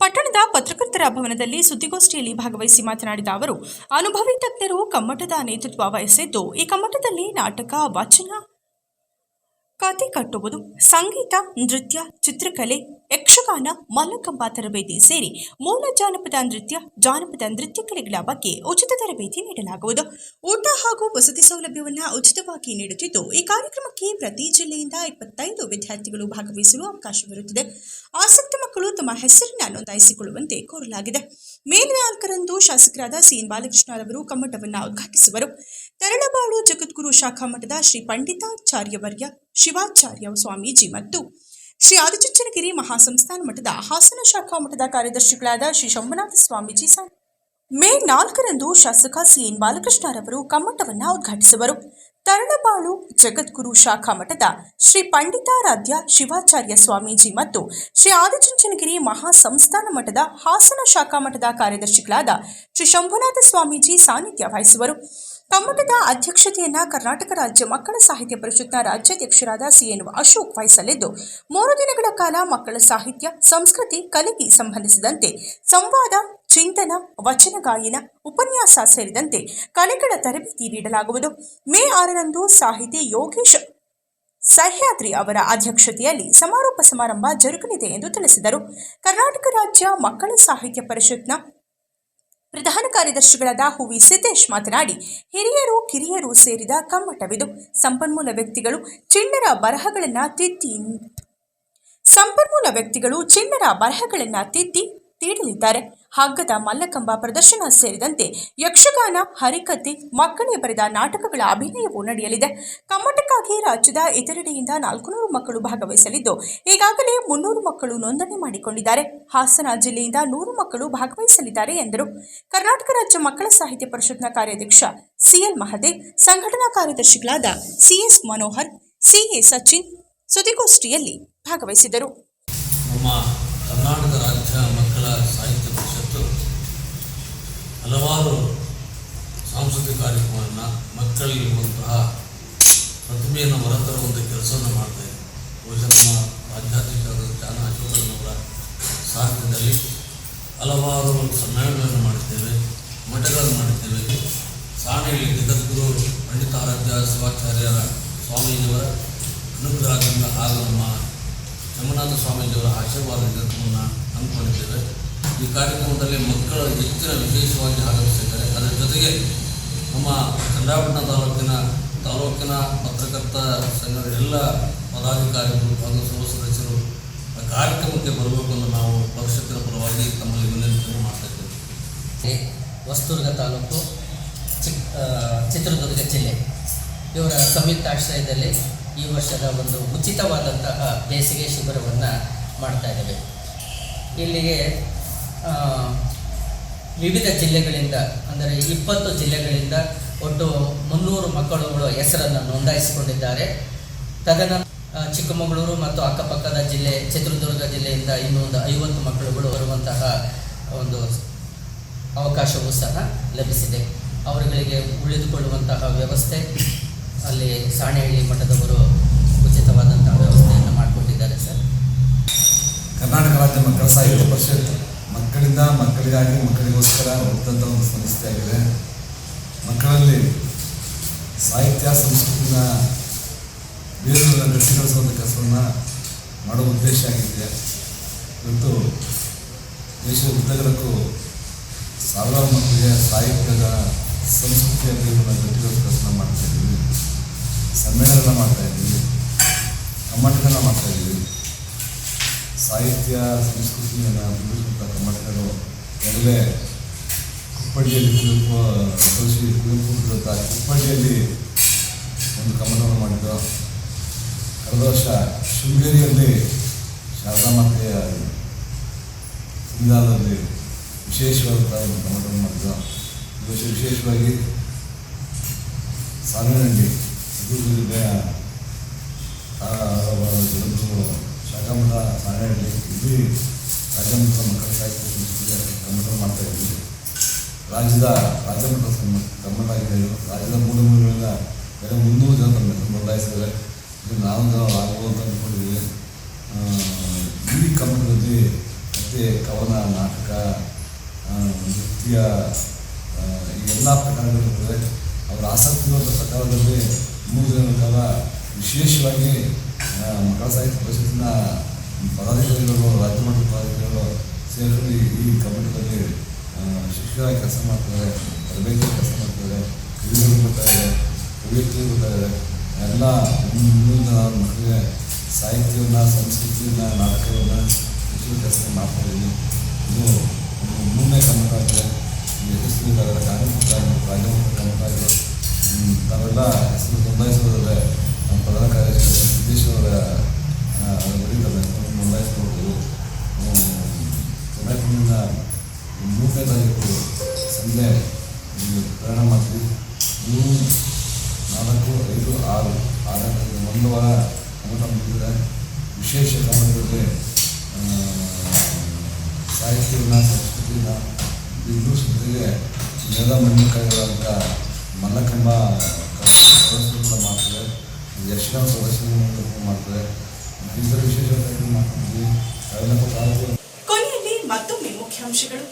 ಪಟ್ಟಣದ ಪತ್ರಕರ್ತರ ಭವನದಲ್ಲಿ ಸುದ್ದಿಗೋಷ್ಠಿಯಲ್ಲಿ ಭಾಗವಹಿಸಿ ಮಾತನಾಡಿದ ಅವರು, ಅನುಭವಿ ತಜ್ಞರು ಕಮ್ಮಟದ ನೇತೃತ್ವ ವಹಿಸಿದ್ದು, ಈ ಕಮ್ಮಟದಲ್ಲಿ ನಾಟಕ, ವಚನ ಕತೆ ಕಟ್ಟುವುದು, ಸಂಗೀತ, ನೃತ್ಯ, ಚಿತ್ರಕಲೆ ಯಕ್ಷಗಾನ, ಮಲ್ಲಕಂಬ ತರಬೇತಿ ಸೇರಿ ಮೂಲ ಜಾನಪದ ನೃತ್ಯ ಜಾನಪದ ನೃತ್ಯ ಕಲೆಗಳ ಬಗ್ಗೆ ಉಚಿತ ತರಬೇತಿ ನೀಡಲಾಗುವುದು. ಊಟ ಹಾಗೂ ವಸತಿ ಸೌಲಭ್ಯವನ್ನು ಉಚಿತವಾಗಿ ನೀಡುತ್ತಿದ್ದು, ಈ ಕಾರ್ಯಕ್ರಮಕ್ಕೆ ಪ್ರತಿ ಜಿಲ್ಲೆಯಿಂದ ಇಪ್ಪತ್ತೈದು ವಿದ್ಯಾರ್ಥಿಗಳು ಭಾಗವಹಿಸಲು ಅವಕಾಶವಿರುತ್ತದೆ ಆಸಕ್ತ ಮಕ್ಕಳು ತಮ್ಮ ಹೆಸರಿನ ನೋಂದಾಯಿಸಿಕೊಳ್ಳುವಂತೆ ಕೋರಲಾಗಿದೆ. ಮೇ ನಾಲ್ಕರಂದು ಶಾಸಕರಾದ ಸಿಎನ್ ಬಾಲಕೃಷ್ಣರವರು ಕಮ್ಮಟವನ್ನು ಉದ್ಘಾಟಿಸುವರು. ತರಳಬಾಳು ಜಗದ್ಗುರು ಶಾಖಾ ಮಠದ ಶ್ರೀ ಪಂಡಿತಾಚಾರ್ಯವರ್ಯ ಶಿವಾಚಾರ್ಯ ಸ್ವಾಮೀಜಿ ಮತ್ತು ಶ್ರೀ ಆದಿಚುಂಚನಗಿರಿ ಮಹಾಸಂಸ್ಥಾನ ಮಠದ ಹಾಸನ ಶಾಖಾ ಮಠದ ಕಾರ್ಯದರ್ಶಿಗಳಾದ ಶ್ರೀ ಶಂಭುನಾಥ ಸ್ವಾಮೀಜಿ ಸಾಂಗ್ ಮೇ ನಾಲ್ಕರಂದು ಶಾಸಕ ಸಿಎನ್ ಬಾಲಕೃಷ್ಣರವರು ಕಮ್ಮಟವನ್ನ ಉದ್ಘಾಟಿಸುವರು. ತರಳಬಾಳು ಜಗದ್ಗುರು ಶಾಖಾ ಮಠದ ಶ್ರೀ ಪಂಡಿತಾರಾಧ್ಯ ಶಿವಾಚಾರ್ಯ ಸ್ವಾಮೀಜಿ ಮತ್ತು ಶ್ರೀ ಆದಿಚುಂಚನಗಿರಿ ಮಹಾಸಂಸ್ಥಾನ ಮಠದ ಹಾಸನ ಶಾಖಾ ಮಠದ ಕಾರ್ಯದರ್ಶಿಗಳಾದ ಶ್ರೀ ಶಂಭುನಾಥ ಸ್ವಾಮೀಜಿ ಸಾನ್ನಿಧ್ಯ ವಹಿಸುವರು. ಕಮ್ಮಟದ ಅಧ್ಯಕ್ಷತೆಯನ್ನ ಕರ್ನಾಟಕ ರಾಜ್ಯ ಮಕ್ಕಳ ಸಾಹಿತ್ಯ ಪರಿಷತ್ನ ರಾಜ್ಯಾಧ್ಯಕ್ಷರಾದ ಸಿಎನ್ ಅಶೋಕ್ ವಹಿಸಲಿದ್ದು, ಮೂರು ದಿನಗಳ ಕಾಲ ಮಕ್ಕಳ ಸಾಹಿತ್ಯ, ಸಂಸ್ಕೃತಿ ಕಲೆಗೆ ಸಂಬಂಧಿಸಿದಂತೆ ಸಂವಾದ, ಚಿಂತನ, ವಚನ ಗಾಯನ, ಉಪನ್ಯಾಸ ಸೇರಿದಂತೆ ಕಲೆಗಳ ತರಬೇತಿ ನೀಡಲಾಗುವುದು. ಮೇ ಆರರಂದು ಸಾಹಿತಿ ಯೋಗೇಶ್ ಸಹ್ಯಾದ್ರಿ ಅವರ ಅಧ್ಯಕ್ಷತೆಯಲ್ಲಿ ಸಮಾರೋಪ ಸಮಾರಂಭ ಜರುಗಲಿದೆ ಎಂದು ತಿಳಿಸಿದರು. ಕರ್ನಾಟಕ ರಾಜ್ಯ ಮಕ್ಕಳ ಸಾಹಿತ್ಯ ಪರಿಷತ್ನ ಪ್ರಧಾನ ಕಾರ್ಯದರ್ಶಿಗಳಾದ ಹುವಿ ಸಿದ್ದೇಶ್ ಮಾತನಾಡಿ, ಹಿರಿಯರು ಕಿರಿಯರು ಸೇರಿದ ಕಮ್ಮಟವಿದು. ಸಂಪನ್ಮೂಲ ವ್ಯಕ್ತಿಗಳು ಚಿಣ್ಣರ ಬರಹಗಳನ್ನು ತಿದ್ದಿ ಸಂಪನ್ಮೂಲ ವ್ಯಕ್ತಿಗಳು ಚಿಣ್ಣರ ಬರಹಗಳನ್ನು ತಿದ್ದಿ ತೀಡಲಿದ್ದಾರೆ. ಹಗ್ಗದ ಮಲ್ಲಕಂಬ ಪ್ರದರ್ಶನ ಸೇರಿದಂತೆ ಯಕ್ಷಗಾನ ಹರಿಕತೆ ಮಕ್ಕಳೇ ಬರೆದ ನಾಟಕಗಳ ಅಭಿನಯವೂ ನಡೆಯಲಿದೆ. ಕಮ್ಮಟಕ್ಕಾಗಿ ರಾಜ್ಯದ ಇತರೆಡೆಯಿಂದ ನಾಲ್ಕುನೂರು ಮಕ್ಕಳು ಭಾಗವಹಿಸಲಿದ್ದು, ಈಗಾಗಲೇ ಮುನ್ನೂರು ಮಕ್ಕಳು ನೋಂದಣಿ ಮಾಡಿಕೊಂಡಿದ್ದಾರೆ. ಹಾಸನ ಜಿಲ್ಲೆಯಿಂದ ನೂರು ಮಕ್ಕಳು ಭಾಗವಹಿಸಲಿದ್ದಾರೆ ಎಂದರು. ಕರ್ನಾಟಕ ರಾಜ್ಯ ಮಕ್ಕಳ ಸಾಹಿತ್ಯ ಪರಿಷತ್ನ ಕಾರ್ಯಾಧ್ಯಕ್ಷ ಸಿಎಲ್ ಮಹದೇವ್ ಸಂಘಟನಾ ಕಾರ್ಯದರ್ಶಿಗಳಾದ ಸಿಎಸ್ ಮನೋಹರ್, ಸಿಎ ಸಚಿನ್ ಸುದ್ದಿಗೋಷ್ಠಿಯಲ್ಲಿ ಭಾಗವಹಿಸಿದರು. ಕರ್ನಾಟಕ ರಾಜ್ಯ ಮಕ್ಕಳ ಸಾಹಿತ್ಯ ಪರಿಷತ್ತು ಹಲವಾರು ಸಾಂಸ್ಕೃತಿಕ ಕಾರ್ಯಕ್ರಮವನ್ನು ಮಕ್ಕಳಲ್ಲಿರುವಂತಹ ಪ್ರತಿಭೆಯನ್ನು ಹೊರತರುವಂಥ ಕೆಲಸವನ್ನು ಮಾಡ್ತಾ ಇದೆ ಬಹುಶಃ ನಮ್ಮ ರಾಜ್ಯಾಧ್ಯಕ್ಷರಾದ ಚಾನ ಅಶೋಕನವರ ಸಾಹಿತ್ಯದಲ್ಲಿ ಹಲವಾರು ಸಮ್ಮೇಳನಗಳನ್ನು ಮಾಡಿದ್ದೇವೆ, ಮಠಗಳನ್ನು ಮಾಡುತ್ತೇವೆ ಸಾಣೆಯಲ್ಲಿ ಜಗದ್ಗುರು ಪಂಡಿತಾರಾಧ್ಯ ಶಿವಾಚಾರ್ಯರ ಸ್ವಾಮೀಜಿಯವರ ಅನುಗ್ರಹದಿಂದ ಹಾಗೂ ನಮ್ಮ ಯಮನಾಥ ಸ್ವಾಮೀಜಿಯವರ ಆಶೀರ್ವಾದ ನಮ್ಮನ್ನು ಹಮ್ಮಿಕೊಂಡಿದ್ದೇವೆ. ಈ ಕಾರ್ಯಕ್ರಮದಲ್ಲಿ ಮಕ್ಕಳು ಹೆಚ್ಚಿನ ವಿಶೇಷವಾಗಿ ಆಗಮಿಸಿದ್ದಾರೆ. ಅದರ ಜೊತೆಗೆ ನಮ್ಮ ಚಂದ್ರಾಪಟ್ಟಣ ತಾಲೂಕಿನ ತಾಲೂಕಿನ ಪತ್ರಕರ್ತ ಸಂಘದ ಎಲ್ಲ ಪದಾಧಿಕಾರಿಗಳು ಹಾಗೂ ಸದಸ್ಯರು ಕಾರ್ಯಕ್ರಮಕ್ಕೆ ಬರಬೇಕು ಅಂತ ನಾವು ಪರಿಷತ್ತಿನ ಪರವಾಗಿ ತಮ್ಮಲ್ಲಿ ವಿನಂತಿಯನ್ನು ಮಾಡ್ತಾ ಇದ್ದೇವೆ. ಹೊಸದುರ್ಗ ತಾಲೂಕು, ಚಿಕ್ ಚಿತ್ರದುರ್ಗ ಜಿಲ್ಲೆ. ಇವರ ಸಂಯುಕ್ತ ಆಶ್ರಯದಲ್ಲಿ ಈ ವರ್ಷದ ಒಂದು ಉಚಿತವಾದಂತಹ ಬೇಸಿಗೆ ಶಿಬಿರವನ್ನು ಮಾಡ್ತಾ ಇದ್ದೇವೆ. ಇಲ್ಲಿಗೆ ವಿವಿಧ ಜಿಲ್ಲೆಗಳಿಂದ, ಅಂದರೆ ಇಪ್ಪತ್ತು ಜಿಲ್ಲೆಗಳಿಂದ ಒಟ್ಟು ಮುನ್ನೂರು ಮಕ್ಕಳುಗಳು ಹೆಸರನ್ನು ನೋಂದಾಯಿಸಿಕೊಂಡಿದ್ದಾರೆ. ತದನಂತರ ಚಿಕ್ಕಮಗಳೂರು ಮತ್ತು ಅಕ್ಕಪಕ್ಕದ ಜಿಲ್ಲೆ, ಚಿತ್ರದುರ್ಗ ಜಿಲ್ಲೆಯಿಂದ ಇನ್ನೊಂದು ಐವತ್ತು ಮಕ್ಕಳುಗಳು ಬರುವಂತಹ ಒಂದು ಅವಕಾಶವೂ ಸಹ ಲಭಿಸಿದೆ. ಅವರುಗಳಿಗೆ ಉಳಿದುಕೊಳ್ಳುವಂತಹ ವ್ಯವಸ್ಥೆ, ಅಲ್ಲಿ ಸಾಣೆಹಳ್ಳಿ ಮಠದವರು ಉಚಿತವಾದಂತಹ ವ್ಯವಸ್ಥೆಯನ್ನು ಮಾಡಿಕೊಂಡಿದ್ದಾರೆ, ಸರ್. ಕರ್ನಾಟಕ ರಾಜ್ಯ ಮಕ್ಕಳ ಸಾಹಿತ್ಯ ಪರಿಷತ್ ಮಕ್ಕಳಿಂದ ಮಕ್ಕಳಿಗಾಗಿ ಮಕ್ಕಳಿಗೋಸ್ಕರ ಹುಟ್ಟಂಥ ಒಂದು ಸಂಸ್ಥೆಯಾಗಿದೆ ಮಕ್ಕಳಲ್ಲಿ ಸಾಹಿತ್ಯ, ಸಂಸ್ಕೃತಿನ ಬೇರೂರನ್ನ ಗಟ್ಟಿಗೊಳಿಸುವಂಥ ಕೆಲಸವನ್ನು ಮಾಡುವ ಉದ್ದೇಶ ಆಗಿದೆ. ಇವತ್ತು ದೇಶದ ಉದ್ದಗಲಕ್ಕೂ ಸಾವಿರಾರು ಮಕ್ಕಳಿಗೆ ಸಾಹಿತ್ಯದ, ಸಂಸ್ಕೃತಿಯ ಬೇರನ್ನು ಗಟ್ಟಿಗೊಳಿಸುವ ಕೆಲಸ ಮಾಡ್ತಾ ಇದ್ದೀವಿ. ಸಮ್ಮೇಳನ ಮಾಡ್ತಾ ಇದ್ದೀವಿ. ಕಮ್ಮಟಗಳನ್ನ ಮಾಡ್ತಾ ಇದ್ದೀವಿ. ಸಾಹಿತ್ಯ ಸಂಸ್ಕೃತಿಯನ್ನು ಬಿಂಬಿಸುವಂಥ ಕನ್ನಡಿಗರು ಎಲ್ಲೇ ಕುಪ್ಪಳ್ಳಿಯಲ್ಲಿ ಕುವೆಂಪು ತುಳಸಿ ಕುವೆಂಪು ಬಿಡುತ್ತಾ ಕುಪ್ಪಳ್ಳಿಯಲ್ಲಿ ಒಂದು ಗಮನವನ್ನು ಮಾಡಿದ್ದು ಕಳೆದ ವರ್ಷ ಶೃಂಗೇರಿಯಲ್ಲಿ ಶಾರದಾ ಮಾತೆಯ ಸಂವಿಧಾನದಲ್ಲಿ ವಿಶೇಷವಾದಂಥ ಒಂದು ಕಮ್ಮಟವನ್ನು ಮಾಡಿದ್ದು ವರ್ಷ ವಿಶೇಷವಾಗಿ ಸಾಲಿನಲ್ಲಿ ಇದು ಜನರು ಶಾಖಾಮಠ ಮನೆಯಲ್ಲಿ ಇಡೀ ರಾಜ್ಯಮಟ್ಟದ ಮಕ್ಕಳ ಸಾಹಿತ್ಯ ಕನ್ನಡ ಮಾಡ್ತಾ ಇದ್ದೀವಿ ರಾಜ್ಯದ ಸನ್ಮ ಕನ್ನಡ ಆಗಿದೆ ರಾಜ್ಯದ ಮೂರು ಮೂಲಗಳಿಂದ ಬೇರೆ ಮುನ್ನೂರು ಜನ ತಮ್ಮ ಹೆಸರು ಬದಲಾಯಿಸಿದ್ದಾರೆ. ಇದು ನಾವು ಜನ ಆಗ್ಬೋದು ಅಂತ ಅಂದ್ಕೊಂಡಿದ್ದೀವಿ ಈ ಕನ್ನಡದಲ್ಲಿ ಮತ್ತು ಕವನ, ನಾಟಕ ನೃತ್ಯ ಎಲ್ಲ ಪ್ರಕಾರಗಳಿರುತ್ತದೆ ಅವರ ಆಸಕ್ತಿ ಇರುವಂಥ ಪ್ರಕಾರದಲ್ಲಿ ಮೂರು ದಿನಗಳ ಕಾಲ ವಿಶೇಷವಾಗಿ ಮಕ್ಕಳ ಸಾಹಿತ್ಯ ಪರಿಷತ್ತಿನ ಪದಾಧಿಕಾರಿಗಳು ರಾಜ್ಯ ಮಟ್ಟದ ಪದಾಧಿಕಾರಿಗಳು ಸೇರಿಕೊಂಡು ಈ- ಆ, ಶಿಕ್ಷಕರಾಗಿ ಕೆಲಸ ಮಾಡ್ತಾರೆ ತರಬೇತಿ ಕೆಲಸ ಮಾಡ್ತಾರೆ ಕವಿಗಳು ಬರ್ತಾರೆ ಕವಿಯತ್ರಿಗಳು ಬರ್ತಾರೆ ಎಲ್ಲ ಮುಂದಿನ ಮಕ್ಕಳಿಗೆ ಸಾಹಿತ್ಯವನ್ನು ಸಂಸ್ಕೃತಿಯನ್ನು ನಾಟಕವನ್ನು ಶಿಕ್ಷಣ ಕೆಲಸ ಮಾಡ್ತಾ ಇದ್ದೀವಿ ಇದು ಮೂರನೇ ಕನ್ನಡ ಆಗಿದೆ. ಯಶಸ್ವಿ ಕಾರ್ಯಕ್ರಮ ಕಾರ್ಯಕ್ರಮ ಆಗಿದೆ ತಾವೆಲ್ಲ ಹೆಸರು ನೋಂದಾಯಿಸೋದಾದರೆ ಪ್ರಧಾನ ಕಾರ್ಯದರ್ಶಿ ಸಿದ್ದೇಶ್ವರ ಬರೀತಾರೆ ನೋಂದಾಯಿಸ್ಕೊಳ್ಬೋದು ಕೊನೆಯಿಂದ ಮೂರನೇ ತಾರೀಕು ಸಂಜೆ ಪ್ರಯಾಣ ಮಾಡ್ತೀವಿ. ಜೂನ್ ನಾಲ್ಕು ಐದು ಆರು ಆರನೇ ಒಂದು ವಾರ ಕನ್ನಡ ಮುಗಿದಿದೆ ವಿಶೇಷ ಆ, ಸಾಹಿತ್ಯವನ್ನು ಸಂಸ್ಕೃತಿನ ಇದ್ರ ಜೊತೆಗೆ ನೆಲ ಮಣ್ಣಿಕಾಯಿಗಳಂತ ಮಲ್ಲಕಂಬ ಪ್ರದರ್ಶನ ಕೂಡ ಯಕ್ಷಗಾನ ಪ್ರದರ್ಶನ ಮಾಡ್ತಾರೆ ವಿಶೇಷ ಕೊನೆಯಲ್ಲಿ ಮತ್ತೊಮ್ಮೆ ಮುಖ್ಯಾಂಶಗಳು.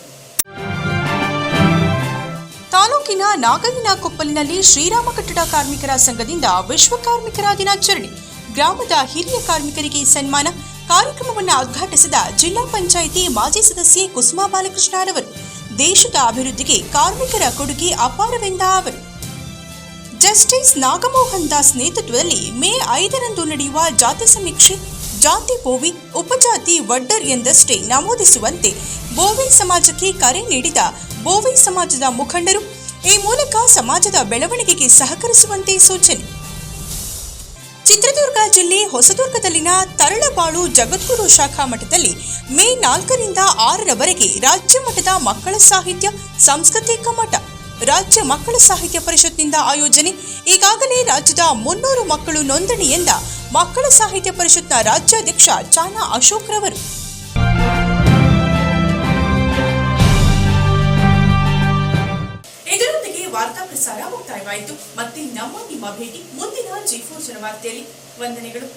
ತಾಲೂಕಿನ ನಾಗಯ್ಯನ ಕೊಪ್ಪಲಿನಲ್ಲಿ ಶ್ರೀರಾಮ ಕಟ್ಟಡ ಕಾರ್ಮಿಕರ ಸಂಘದಿಂದ ವಿಶ್ವ ಕಾರ್ಮಿಕರ ದಿನಾಚರಣೆ ಗ್ರಾಮದ ಹಿರಿಯ ಕಾರ್ಮಿಕರಿಗೆ ಸನ್ಮಾನ ಕಾರ್ಯಕ್ರಮವನ್ನು ಉದ್ಘಾಟಿಸಿದ ಜಿಲ್ಲಾ ಪಂಚಾಯಿತಿ ಮಾಜಿ ಸದಸ್ಯೆ ಕುಸುಮಾ ಬಾಲಕೃಷ್ಣರವರು ದೇಶದ ಅಭಿವೃದ್ಧಿಗೆ ಕಾರ್ಮಿಕರ ಕೊಡುಗೆ ಅಪಾರವೆಂದ ಅವರು. ಜಸ್ಟಿಸ್ ನಾಗಮೋಹನ್ ದಾಸ್ ನೇತೃತ್ವದಲ್ಲಿ ಮೇ ಐದರಂದು ನಡೆಯುವ ಜಾತಿ ಸಮೀಕ್ಷೆ, ಜಾತಿ ಬೋವಿ ಉಪಜಾತಿ ವಡ್ಡರ್ ಎಂದಷ್ಟೇ ನಮೂದಿಸುವಂತೆ ಬೋವಿ ಸಮಾಜಕ್ಕೆ ಕರೆ ನೀಡಿದ ಬೋವಿ ಸಮಾಜದ ಮುಖಂಡರು, ಈ ಮೂಲಕ ಸಮಾಜದ ಬೆಳವಣಿಗೆಗೆ ಸಹಕರಿಸುವಂತೆ ಸೂಚನೆ. ಚಿತ್ರದುರ್ಗ ಜಿಲ್ಲೆ ಹೊಸದುರ್ಗದಲ್ಲಿನ ತರಳಬಾಳು ಜಗದ್ಗುರು ಶಾಖಾ ಮಠದಲ್ಲಿ ಮೇ ನಾಲ್ಕರಿಂದ ಆರರವರೆಗೆ ರಾಜ್ಯ ಮಟ್ಟದ ಮಕ್ಕಳ ಸಾಹಿತ್ಯ ಸಾಂಸ್ಕೃತಿಕ ಕಮ್ಮಟ ರಾಜ್ಯ ಮಕ್ಕಳ ಸಾಹಿತ್ಯ ಪರಿಷತ್ನಿಂದ ಆಯೋಜನೆ, ಈಗಾಗಲೇ ರಾಜ್ಯದ ಮುನ್ನೂರು ಮಕ್ಕಳು ನೋಂದಣಿ ಎಂದ ಮಕ್ಕಳ ಸಾಹಿತ್ಯ ಪರಿಷತ್ನ ರಾಜ್ಯಾಧ್ಯಕ್ಷ ಚಾನಾ ಅಶೋಕ್ ರವರು. ಇದರೊಂದಿಗೆ ವಾರ್ತಾ ಪ್ರಸಾರ ಮುಕ್ತಾಯವಾಯಿತು. ಮತ್ತೆ ನಮ್ಮ ನಿಮ್ಮ ಭೇಟಿ ಮುಂದಿನ ಜಿ ಫೋರ್ ಜನವಾರ್ತೆಯಲ್ಲಿ ವಂದನೆಗಳು.